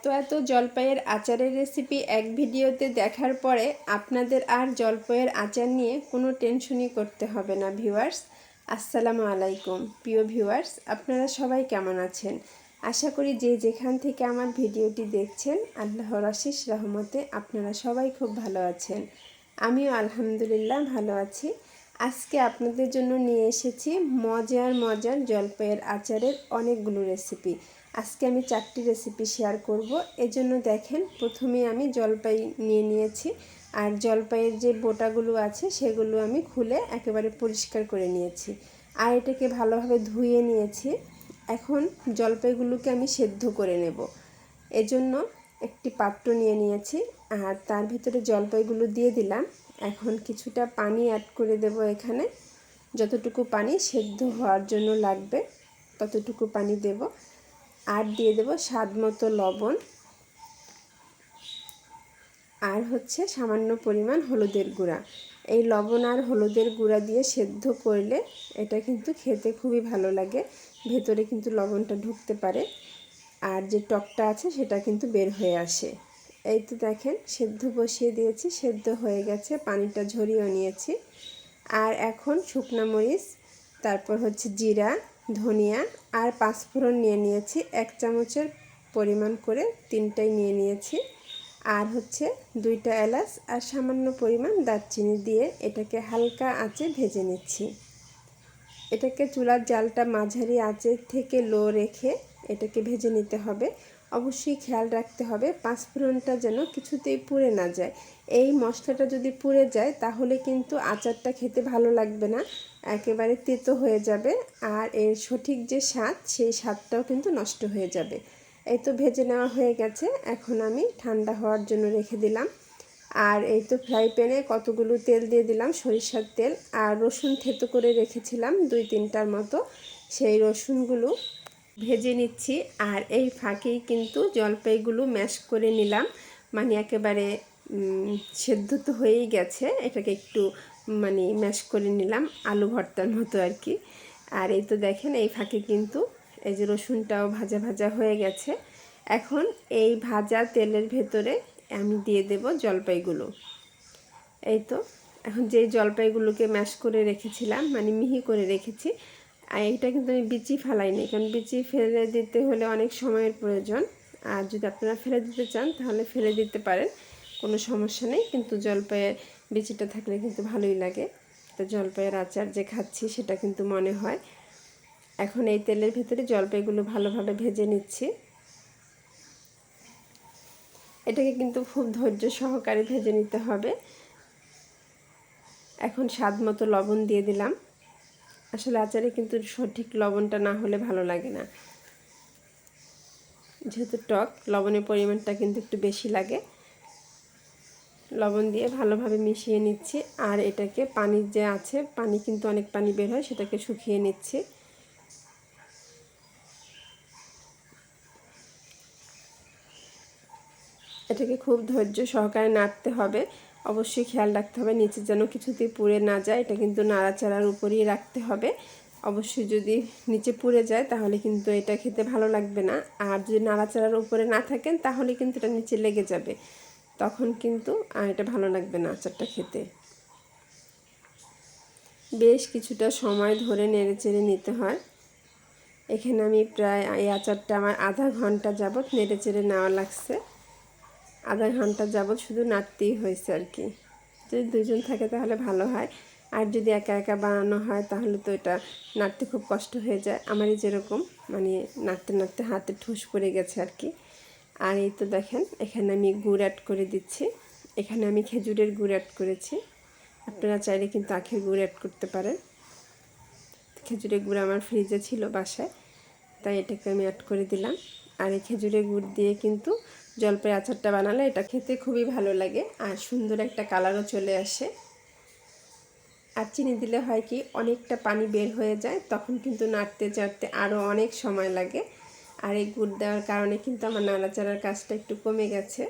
এত এত জলপাইয়ের আচারের রেসিপি এক ভিডিওতে দেখার পরে আপনাদের আর জলপাইয়ের আচার নিয়ে কোনো টেনশনই করতে হবে না ভিউয়ার্স আসসালামু আলাইকুম। প্রিয় ভিউয়ার্স আপনারা সবাই কেমন আছেন? আশা করি যে যেখান থেকে আমার ভিডিওটি দেখছেন, আল্লাহর আশিস রহমতে আপনারা সবাই খুব ভালো আছেন। আমিও আলহামদুলিল্লাহ ভালো আছি। আজকে আপনাদের জন্য নিয়ে এসেছি মজার মজার জলপাইয়ের আচারের অনেকগুলো রেসিপি আজকে আমি চারটি রেসিপি শেয়ার করব। এজন্য দেখেন, প্রথমে আমি জলপাই নিয়ে নিয়েছি। আর জলপাইয়ের যে বোটাগুলো আছে, সেগুলো আমি খুলে একেবারে পরিষ্কার করে নিয়েছি। আর এটাকে ভালোভাবে ধুয়ে নিয়েছি। এখন জলপাইগুলোকে আমি সেদ্ধ করে নেব। এজন্য একটি পাত্র নিয়ে নিয়েছি। আর তার ভিতরে জলপাইগুলো দিয়ে দিলাম। এখন কিছুটা পানি অ্যাড করে দেব এখানে। যতটুকু পানি সেদ্ধ হওয়ার জন্য লাগবে, ততটুকু পানি দেব। আর দিয়ে দেব স্বাদ মতো লবণ। আর হচ্ছে সামান্য পরিমাণ হলুদের গুঁড়া। এই লবণ আর হলুদের গুঁড়া দিয়ে সেদ্ধ করলে এটা কিন্তু খেতে খুবই ভালো লাগে। ভেতরে কিন্তু লবণটা ঢুকতে পারে। আর যে টকটা আছে সেটা কিন্তু বের হয়ে আসে। এই তো দেখেন, সেদ্ধ বসিয়ে দিয়েছি, সেদ্ধ হয়ে গেছে, পানিটা ঝরিয়েও নিয়েছি। আর এখন শুকনা মরিচ, তারপর হচ্ছে জিরা ধনিয়া আর পাঁচফোড়ন নিয়ে নিয়েছি। এক চামচের পরিমাণ করে তিনটাই নিয়ে নিয়েছি। আর হচ্ছে দুইটা এলাচ আর সামান্য পরিমাণ দারচিনি দিয়ে এটাকে হালকা আঁচে ভেজে নিচ্ছি। এটাকে চুলার জালটা মাঝারি আঁচের থেকে লো রেখে এটাকে ভেজে নিতে হবে। অবশ্যই খেয়াল রাখতে হবে পাঁচফোড়নটা যেন কিছুতেই পুড়ে না যায়। এই মশলাটা যদি পুড়ে যায় তাহলে কিন্তু আচারটা খেতে ভালো লাগবে না। একেবারে তেতো হয়ে যাবে আর এর সঠিক যে স্বাদ, সেই স্বাদটাও কিন্তু নষ্ট হয়ে যাবে। এই তো ভেজে নেওয়া হয়ে গেছে, এখন আমি ঠান্ডা হওয়ার জন্য রেখে দিলাম। আর এই তো ফ্রাই প্যানে কতগুলো তেল দিয়ে দিলাম, সরিষার তেল। আর রসুন থেতো করে রেখেছিলাম দুই তিনটার মতো, সেই রসুনগুলো ভেজে নিচ্ছি। আর এই ফাঁকেই কিন্তু জলপাইগুলো ম্যাশ করে নিলাম। মানে একেবারে সেদ্ধ তো হয়েই গেছে, এটাকে একটু মানে ম্যাশ করে নিলাম আলু ভর্তার মতো আর কি। আর এই তো দেখেন, এই ফাঁকে কিন্তু এই যে রসুনটাও ভাজা ভাজা হয়ে গেছে। এখন এই ভাজা তেলের ভেতরে আমি দিয়ে দেব জলপাইগুলো। এই তো, এখন যে জলপাইগুলোকে ম্যাশ করে রেখেছিলাম মানে মিহি করে রেখেছি, আর এইটা কিন্তু আমি বিচি ফেলাইনি, কারণ বিচি ফেলে দিতে হলে অনেক সময়ের প্রয়োজন। আর যদি আপনারা ফেলে দিতে চান, তাহলে ফেলে দিতে পারেন, কোনো সমস্যা নেই। কিন্তু জলপাইয়ের বিচিটা থাকলে কিন্তু ভালোই লাগে। তো জলপাইয়ের আচার যে খাচ্ছি সেটা কিন্তু মনে হয়। এখন এই তেলের ভিতরে জলপাইগুলো ভালোভাবে ভেজে নিচ্ছি। এটাকে কিন্তু খুব ধৈর্য সহকারে ভেজে নিতে হবে। এখন স্বাদ মতো লবণ দিয়ে দিলাম। আসলে আচারে কিন্তু সঠিক লবণটা না হলে ভালো লাগে না। যেহেতু টক, লবণের পরিমাণটা কিন্তু একটু বেশি লাগে। লবণ দিয়ে ভালোভাবে মিশিয়ে নিচ্ছি। আর এটাকে পানির যে আছে, পানি কিন্তু অনেক পানি বের হয়, সেটাকে শুকিয়ে নিচ্ছি। এটাকে খুব ধৈর্য সহকারে নাড়তে হবে। অবশ্যই খেয়াল রাখতে হবে, নিচে যেন কিছুতেই পুড়ে না যায়, এটা কিন্তু নাড়াচাড়ার উপরেই রাখতে হবে। অবশ্যই যদি নিচে পুড়ে যায়, তাহলে কিন্তু এটা খেতে ভালো লাগবে না। আর যদি নাড়াচাড়ার উপরে না থাকেন, তাহলে কিন্তু এটা নিচে লেগে যাবে। তখন কিন্তু, আর এটা ভালো লাগবে না আচারটা খেতে। বেশ কিছুটা সময় ধরে নেড়ে চেড়ে নিতে হয়। এখানে আমি প্রায় এই আচারটা আমার আধা ঘণ্টা যাবৎ নেড়ে চেড়ে নেওয়া লাগছে। আধা ঘণ্টা যাবৎ শুধু নাড়তেই হয়েছে আর কি। যদি দুজন থাকে তাহলে ভালো হয়। আর যদি একা একা বানানো হয় তাহলে তো এটা নাড়তে খুব কষ্ট হয়ে যায়। আমারই যেরকম মানে নাড়তে নাড়তে হাতে ঠুস পড়ে গেছে আর কি। আর এই তো দেখেন, এখানে আমি গুড় অ্যাড করে দিচ্ছি। এখানে আমি খেজুরের গুড় অ্যাড করেছি। আপনারা চাইলে কিন্তু আখের গুড় অ্যাড করতে পারেন। খেজুরের গুড় আমার ফ্রিজে ছিল বাসায়, তাই এটাকে আমি অ্যাড করে দিলাম। আর এই খেজুরের গুড় দিয়ে কিন্তু জলপাই আচারটা বানালে এটা খেতে খুবই ভালো লাগে আর সুন্দর একটা কালারও চলে আসে। আর চিনি দিলে হয় কি, অনেকটা পানি বের হয়ে যায়, তখন কিন্তু নাড়তে চাড়তে আরও অনেক সময় লাগে। আর এই গুড় দেওয়ার কারণে কিন্তু আমার নাড়াচাড়ার কাজটা একটু কমে গেছে।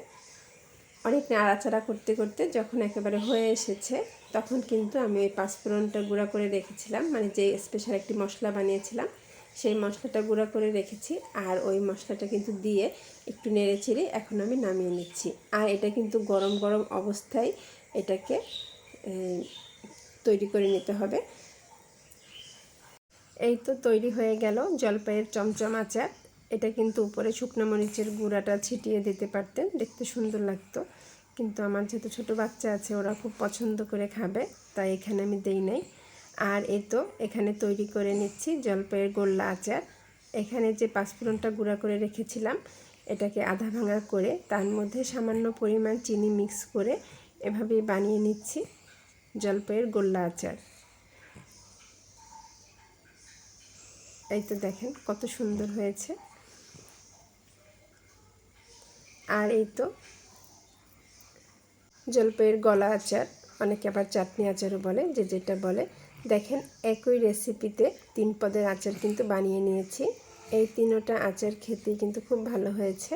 অনেক নাড়াচাড়া করতে করতে যখন একেবারে হয়ে এসেছে, তখন কিন্তু আমি ওই পাঁচফোড়নটা গুঁড়া করে রেখেছিলাম মানে যে স্পেশাল একটি মশলা বানিয়েছিলাম, সেই মশলাটা গুঁড়া করে রেখেছি আর ওই মশলাটা কিন্তু দিয়ে একটু নেড়ে চেড়ে এখন আমি নামিয়ে নিচ্ছি। আর এটা কিন্তু গরম গরম অবস্থায় এটাকে তৈরি করে নিতে হবে। এই তো তৈরি হয়ে গেল জলপাইয়ের চমচম আচার। এটা কিন্তু উপরে শুকনো মরিচের গুঁড়াটা ছিটিয়ে দিতে পারতেন, দেখতে সুন্দর লাগতো। কিন্তু আমার যেহেতু ছোটো বাচ্চা আছে, ওরা খুব পছন্দ করে খাবে, তাই এখানে আমি দেই নাই। আর এ তো এখানে তৈরি করে নিচ্ছি জলপাইয়ের গোল্লা আচার। এখানে যে পাঁচফোড়নটা গুঁড়া করে রেখেছিলাম, এটাকে আধা ভাঙা করে তার মধ্যে সামান্য পরিমাণ চিনি মিক্স করে এভাবেই বানিয়ে নিচ্ছি জলপাইয়ের গোল্লা আচার। এই তো দেখেন কত সুন্দর হয়েছে। আর এই তো জলপাইয়ের গলা আচার, অনেকে আবার চাটনি আচারও বলে, যে যেটা বলে। দেখেন, একই রেসিপিতে তিন পদের আচার কিন্তু বানিয়ে নিয়েছি। এই তিনোটা আচার খেতে কিন্তু খুব ভালো হয়েছে।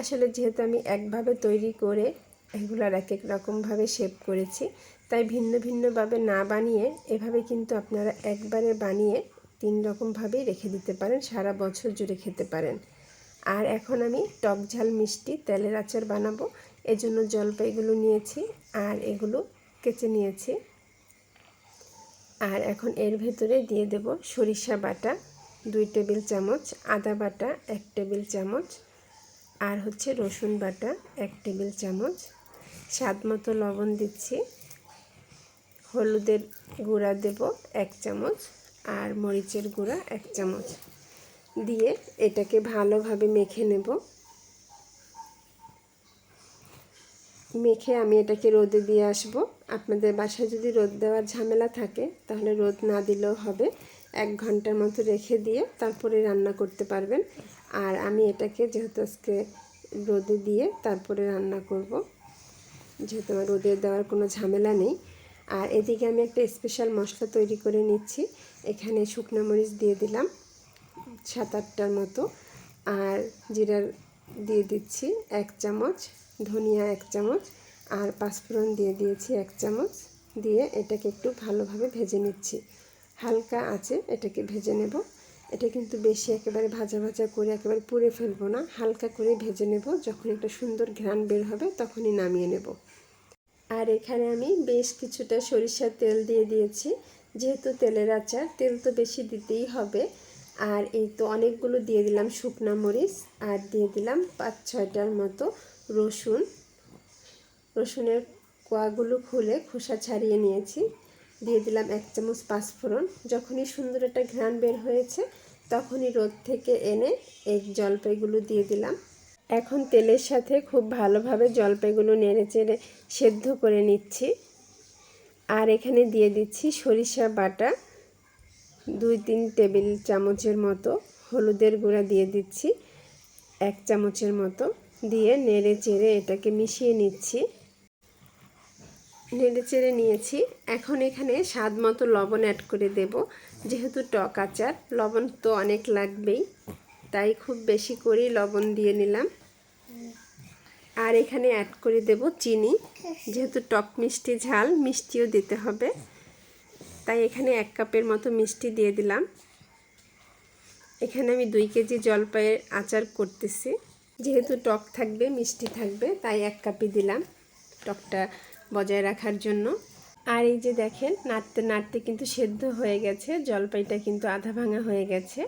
আসলে যেহেতু আমি একভাবে তৈরি করে এগুলার এক এক রকমভাবে শেপ করেছি, তাই ভিন্ন ভিন্নভাবে না বানিয়ে এভাবে কিন্তু আপনারা একবারে বানিয়ে তিন রকমভাবেই রেখে দিতে পারেন, সারা বছর জুড়ে খেতে পারেন। আর এখন আমি টক ঝাল মিষ্টি তেলের আচার বানাবো। এজন্য জলপাইগুলো নিয়েছি আর এগুলো কেচে নিয়েছি। আর এখন এর ভেতরে দিয়ে দেব সরিষা বাটা, দুই টেবিল চামচ, আদা বাটা, এক টেবিল চামচ, আর হচ্ছে রসুন বাটা, এক টেবিল চামচ। স্বাদ মতো লবণ দিচ্ছি। হলুদের গুঁড়া দেব এক চামচ, আর মরিচের গুঁড়া এক চামচ। দিয়ে এটাকে ভালোভাবে মেখে নেব। মেখে আমি এটাকে রোদে দিয়ে আসব। আপনাদের বাসায় যদি রোদ দেওয়ার ঝামেলা থাকে, তাহলে রোদ না দিলেও হবে। এক ঘণ্টার মতো রেখে দিয়ে তারপরে রান্না করতে পারবেন। আর আমি এটাকে যেহেতু আজকে রোদে দিয়ে তারপরে রান্না করব, যেহেতু আমার রোদে দেওয়ার কোনো ঝামেলা নেই। আর এদিকে আমি একটা স্পেশাল মশলা তৈরি করে নিচ্ছি। এখানে শুকনো মরিচ দিয়ে দিলাম। সাত আটটার মতো। আর জিরার দিয়ে দিচ্ছি এক চামচ, ধনিয়া এক চামচ, আর পাঁচফোড়ন দিয়ে দিয়েছি এক চামচ। দিয়ে এটাকে একটু ভালোভাবে ভেজে নিচ্ছি। হালকা আছে, এটাকে ভেজে নেব। এটা কিন্তু বেশি একেবারে ভাজা ভাজা করে একেবারে পুড়ে ফেলব না। হালকা করে ভেজে নেব। যখন একটা সুন্দর ঘ্রাণ বের হবে, তখনই নামিয়ে নেব। আর এখানে আমি বেশ কিছুটা সরিষার তেল দিয়ে দিয়েছি। যেহেতু তেলের আচার, তেল তো বেশি দিতেই হবে। আর এই তো অনেকগুলো দিয়ে দিলাম শুকনা মরিচ আর দিয়ে দিলাম পাঁচ ছয়টার মতো রসুন। রসুনের কোয়াগুলো খুলে খোসা ছাড়িয়ে নিয়েছি। দিয়ে দিলাম এক চামচ পাঁচফোড়ন। যখনই সুন্দর একটা ঘ্রাণ বের হয়েছে, তখনই রোদ থেকে এনে এই জলপাইগুলো দিয়ে দিলাম। এখন তেলের সাথে খুব ভালোভাবে জলপাইগুলো নেড়ে চেড়ে সেদ্ধ করে নিচ্ছি। আর এখানে দিয়ে দিচ্ছি সরিষা বাটা। দুই তিন টেবিল চামচের মতো হলুদের গুঁড়া দিয়ে দিচ্ছি। এক চামচের মতো দিয়ে নেড়ে চেড়ে এটাকে মিশিয়ে নিচ্ছি। নেড়ে চেড়ে নিয়েছি। এখন এখানে স্বাদ মতো লবণ অ্যাড করে দেব। যেহেতু টক আচার, লবণ তো অনেক লাগবেই, তাই খুব বেশি করেই লবণ দিয়ে নিলাম। আর এখানে অ্যাড করে দেব চিনি। যেহেতু টক মিষ্টি ঝাল, মিষ্টিও দিতে হবে। তাই এখানে এক কাপের মতো মিষ্টি দিয়ে দিলাম। এখানে আমি দুই কেজি জলপাইয়ের আচার করতেছি। যেহেতু টক থাকবে, মিষ্টি থাকবে, তাই এক কাপই দিলাম টকটা বজায় রাখার জন্য। আর এই যে দেখেন, নাড়তে নাড়তে কিন্তু সেদ্ধ হয়ে গেছে, জলপাইটা কিন্তু আধা ভাঙা হয়ে গেছে।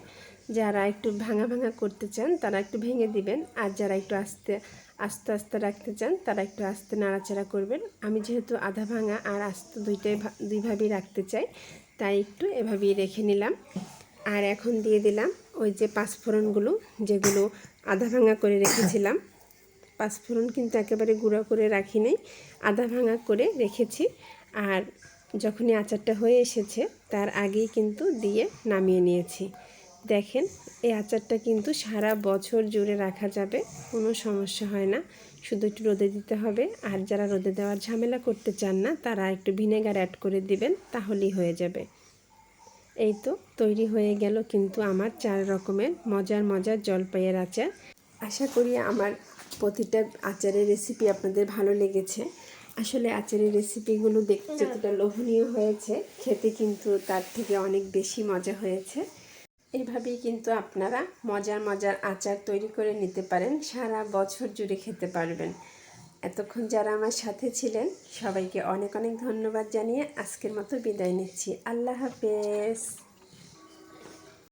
যারা একটু ভাঙা ভাঙা করতে চান, তারা একটু ভেঙে দিবেন। আর যারা একটু আস্তে আস্তে আস্তে রাখতে চান, তারা একটু আস্তে নাড়াচাড়া করবেন। আমি যেহেতু আধা ভাঙা আর আস্তে দুইটাই দুইভাবেই রাখতে চাই, তাই একটু এভাবেই রেখে নিলাম। আর এখন দিয়ে দিলাম ওই যে পাঁচফোড়নগুলো, যেগুলো আধা ভাঙা করে রেখেছিলাম। পাঁচফোড়ন কিন্তু একেবারে গুঁড়ো করে রাখি নেই, আধা ভাঙা করে রেখেছি। আর যখনই আচারটা হয়ে এসেছে, তার আগেই কিন্তু দিয়ে নামিয়ে নিয়েছি। দেখেন, এই আচারটা কিন্তু সারা বছর জুড়ে রাখা যাবে, কোনো সমস্যা হয় না। শুধু একটু রোদে দিতে হবে, আর যারা রোদে দেওয়ার ঝামেলা করতে চান না, তারা একটু ভিনেগার অ্যাড করে দিবেন, তাহলেই হয়ে যাবে। এই তো তৈরি হয়ে গেল কিন্তু আমার চার রকমের মজার মজার জলপাইয়ের আচার। আশা করি আমার প্রতিটা আচারের রেসিপি আপনাদের ভালো লেগেছে। আসলে আচারের রেসিপিগুলো দেখতে যতটা লোভনীয় হয়েছে খেতে কিন্তু তার থেকে অনেক বেশি মজা হয়েছে। এভাবেই কিন্তু আপনারা মজার মজার আচার তৈরি করে নিতে পারেন সারা বছর জুড়ে খেতে পারবেন। এতক্ষণ যারা আমার সাথে ছিলেন সবাইকে অনেক অনেক ধন্যবাদ জানিয়ে আজকের মতো বিদায় নিচ্ছি। আল্লাহ হাফেজ।